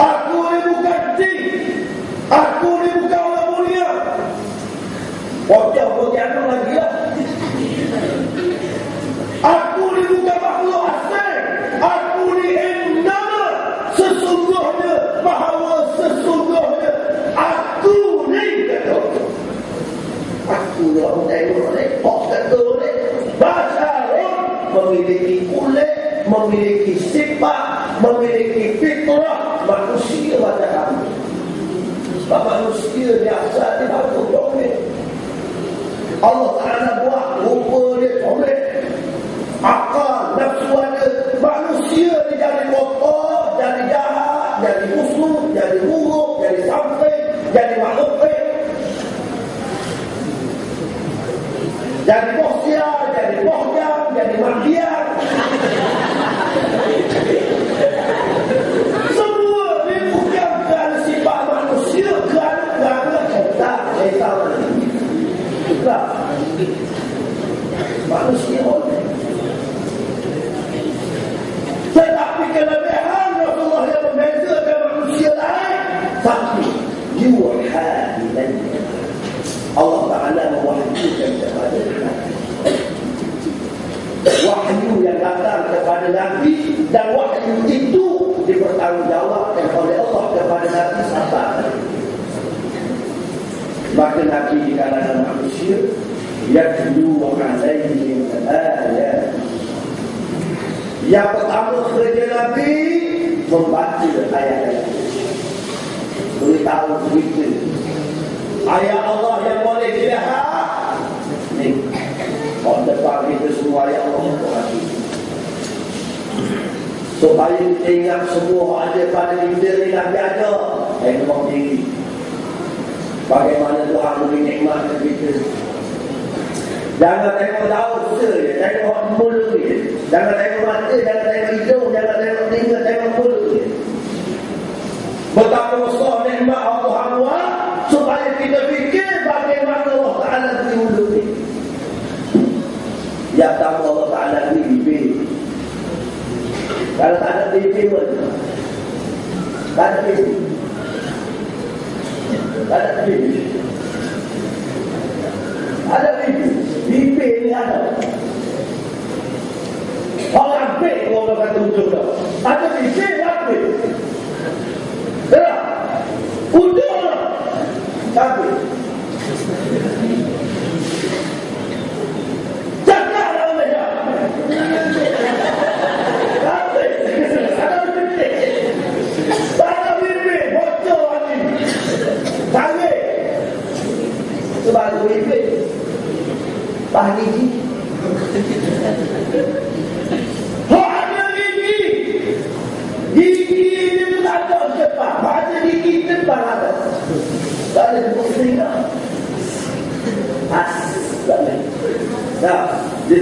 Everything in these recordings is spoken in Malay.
Aku ni bukan jin. Aku ni bukan orang mulia. Wajah bagian lagi lah. Aku ni bukan makhluk asal. Aku ni innama sesungguhnya bahawa sesungguhnya aku ni kata. Aku ni orang tengok ni. Basyarun memiliki kulit, memiliki sifat, memiliki fitrah manusia macam kamu. Sebab manusia biasa dia takut comel. Allah Ta'ala buat rupa dia comel. Akal, nafsu ada. Manusia dia jadi kotor, jadi jahat, jadi musuh, jadi buruk, jadi sampai, jadi makhluk baik. Jadi bosia, jadi bohjam, jadi makian. Semua kerana sifat manusia, kerana kerana syaitan lagi. Bukan. Manusia. Tetapi kelebihan Rasulullah yang membezakan manusia lain, tapi yuha ilainya. Allah Ta'ala mewahyukan kepada Wahyu yang datang kepada Nabi Dan wahyu itu dipertanggungjawabkan oleh Allah kepada Nabi sahabat. Maka Nabi di kalangan manusia Yatlu alaihim ayat. Yang pertama kerja Nabi Membaca ayat-ayat Beritahu berita Ayat Allah yang boleh dilihat Ni Kalau depan kita semua ayat Allah Tuhan Supaya kita ingat semua ada pada ni Nabi ada. Tengok tinggi. Bagaimana Tuhan beri nikmat kepada kita? Jangan tengok daun je. Tengok mulut je Jangan tengok mata Jangan tengok hidung Jangan tengok telinga Tengok mulut je Betapa besar nikmat Allah buat supaya kita fikir bagaimana Allah Taala beri mulut ni. Ya tahu Allah Taala. Kalau tak ada bibir pun tak ada bibir. Tak ada bibir. Ada bibir. Bibir ni ada. Orang baik orang kata ujung dah. Ada bibir apa? Dah. Ujung lah. Tapi Cakaplah oleh dia. Tapi Ada bibir. Ada bibir. Bocor lagi. Tangan. Sebab ada bibir. Pagi ni. Oh, ada gigi. Gigi ni tak ada cepat. Ada gigi depan ada. Tak ada bukti tak. As. Tak ada. Nah, dia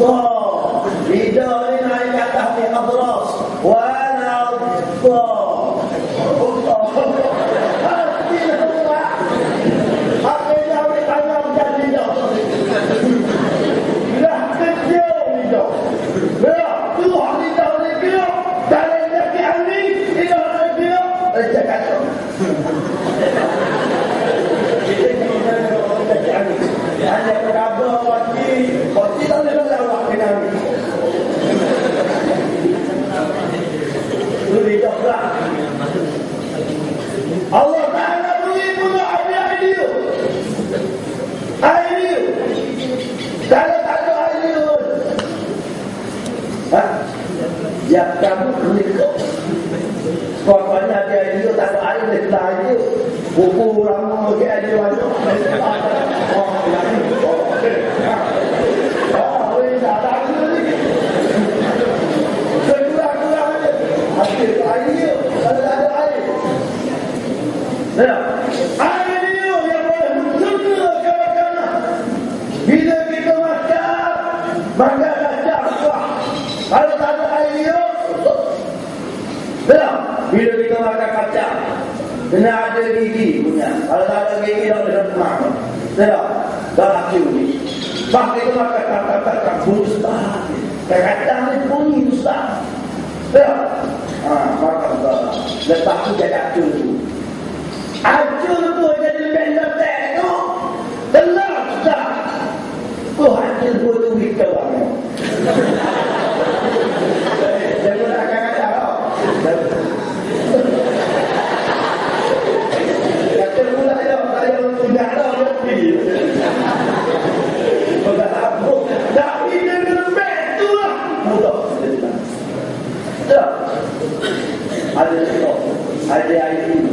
الضال بدار عن أهل أضراس وأنا Thank you. Ya kamu beli kok. Pokoknya dia itu tak ada air di sebelah itu. Buku ramu dia ada waktu. Oh, ini. Oh, okey. Oh, ini tak ada lagi. Kurang-kurang aja. Air air dia. Ada ada air. Ya. Air dia yang boleh menjaga kawanan. Bila kita makan, maka kacang kuah. Kalau tak ada air dia, Betul? Bila kita makan kacang, kena ada gigi punya. Tak boleh makan. Betul? Tak hati ni. Bah kita makan kacang-kacang dusta. Kacang ni bunyi dusta. Betul? Ha, makan tak. Lepas tu jadi acun tu. Acun tu jadi benda tu. Telah tak. Tu hasil tu tu kita orang. Jangan nak kacang tau. Kata pula dia, saya punya tau dia pergi. Bukan apa. Tapi dia lembek tu lah. Mudah. Tak. Ada sebab. Ada air ini.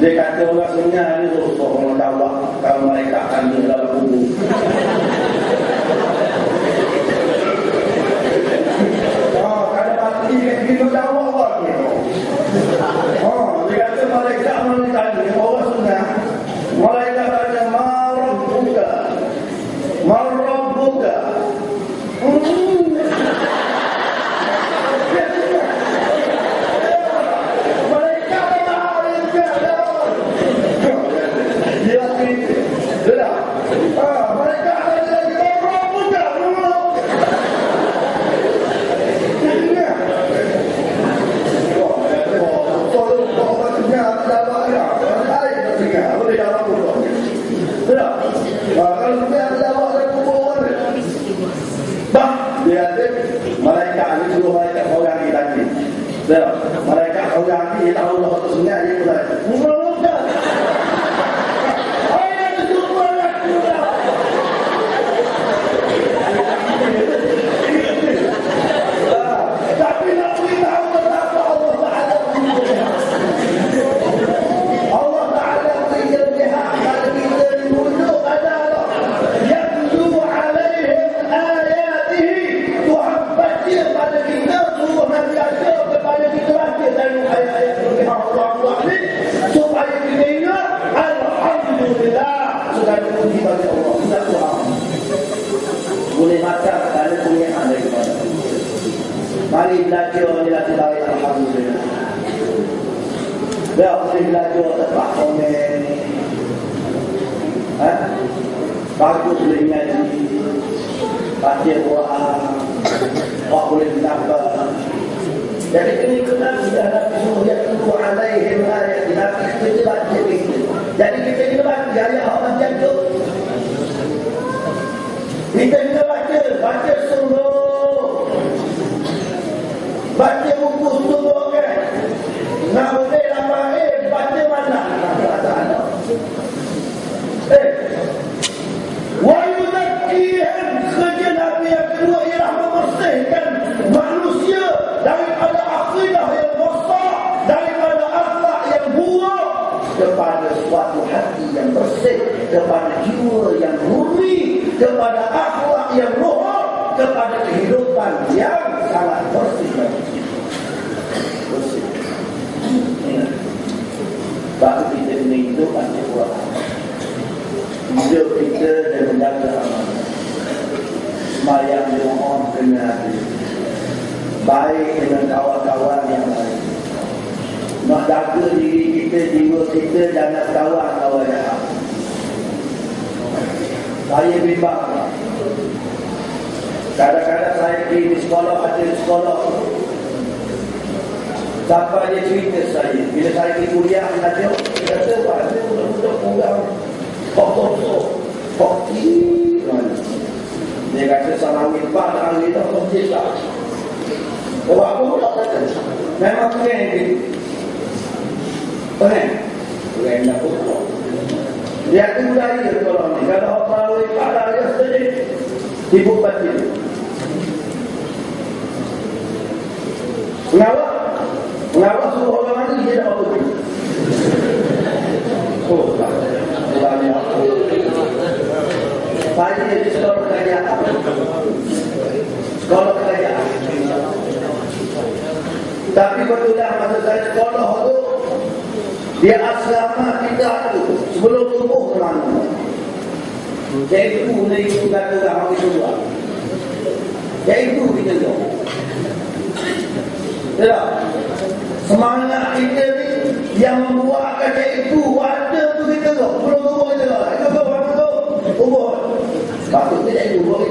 Dia kata orang sebenarnya ni dosa orang dakwah kalau mereka akan di dalam kubur. Oh, kalau mati kan kita dakwah buat ni. Oh, dia kata mereka mereka ni orang sunnah. Mereka kata marabbuka. Marabbuka. Hmm. Mereka benar dia Dia tidak. Ah, mereka ada lagi marabbuka. Mereka orang ini tahu Allah sebenarnya dia mulai. Mula-mula. Ayat itu banyak juga. Tapi nak beritahu betapa Allah Ta'ala Allah Ta'ala berikan pihak kalau kita dibunuh pada Allah Yatlu alaihim ayatihi Tuhan baca pada kita Suruh Nabi Asyar kepada kita baca dari ayat-ayat Tuhan Allah Allah ni Supaya kita ingat Alhamdulillah Sudah dipuji bagi Allah Sudah Tuhan Boleh macam kalau punya ada kepada Allah Mari belajar menjelaskan baik Alhamdulillah. Dia boleh belajar tempat komen. Ha? Bagus boleh ngaji. Baca Quran. Awak boleh mendapat. Jadi ini kena sudah Nabi suruh yang tunggu alaihim ayat. Nabi kita baca itu. Jadi kita kena baca gaya orang jaga. Kita kena baca. Baca sungguh. Baca buku semua kan. Nak boleh lama eh baca mana? Tak ada. Eh. Wa yuzakkihim kerja Nabi yang kedua ialah membersihkan manusia daripada akidah yang rosak, daripada akhlak yang buruk kepada suatu hati yang bersih, kepada jiwa yang murni, kepada akhlak yang luhur, kepada kehidupan yang sangat bersih. Baru kita kena hidup hati Quran. Hidup kita dan menjaga amanah. Semayang mohon kena ada. Baik dengan kawan-kawan yang. Nak jaga diri kita, jiwa kita jangan kawan kawan yang. Saya bimbang. Kadang-kadang saya pergi di sekolah, ada di sekolah. Siapa dia cerita saya. Bila saya pergi kuliah Mengajar Dia kata Ada budak-budak orang Kok-kok-kok Kok-ki Dia kata Sama wipah Dan wipah Tak masjid tak Oh apa pun tak kata Memang tu yang ini Kan Kan dah pun Dia tu budaya Kalau ni Kalau apa wipah Tak ada sedih Sibuk batin Kenapa? Kenapa suruh orang mati dia tak apa Oh. Banyak. Saya di sekolah kerajaan. Sekolah kerajaan. Tapi betullah masa saya sekolah tu, dia asrama kita tu sebelum tumbuh ke mana. Jadi itu ni itu kata orang itu dua. Jadi itu kita tu. Ya. Semangat kita ni yang membuatkan itu ada tu kita tu. Belum tu kita tu. Itu tu orang tu. Umur. Patut kita jadi umur